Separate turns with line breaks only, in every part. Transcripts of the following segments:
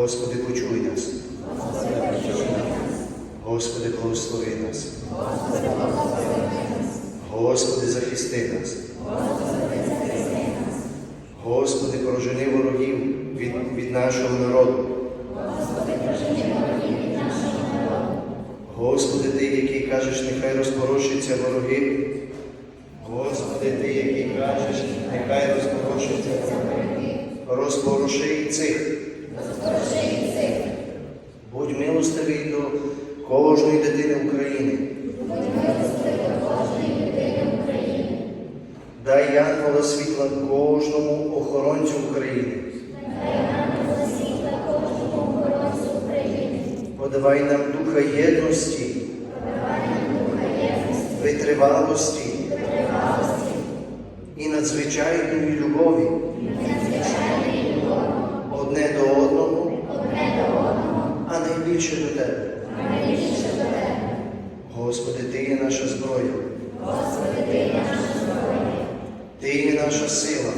Господи, почуй нас. Господи, благослови нас. Господи, захисти нас. Господи, прожени ворогів від, від нашого народу. Господи, Ти, який кажеш, нехай розпорошаться вороги. Господи, Ти, який кажеш, нехай розпорошаться вороги. Розпороши і цих. Милостивий до кожної дитини України. Дай янгола світла кожному охоронцю України. Подавай нам духа єдності, витривалості і надзвичайної любові одне до одного, а найбільше до тебе. Господи, Ти є наша зброя. Ти є наша сила.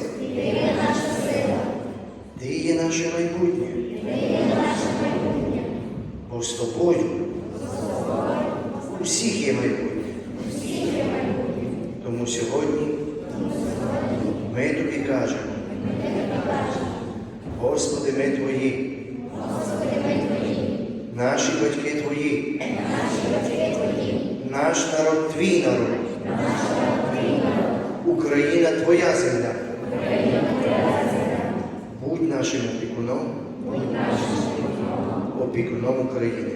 Ти є наше майбутнє. Бо з тобою у всіх є майбутнє. Тому сьогодні ми тобі кажемо, Господи, ми твої, наші батьки твої, наш народ твій народ. Україна твоя земля. Будь нашим опікуном, опікуном України.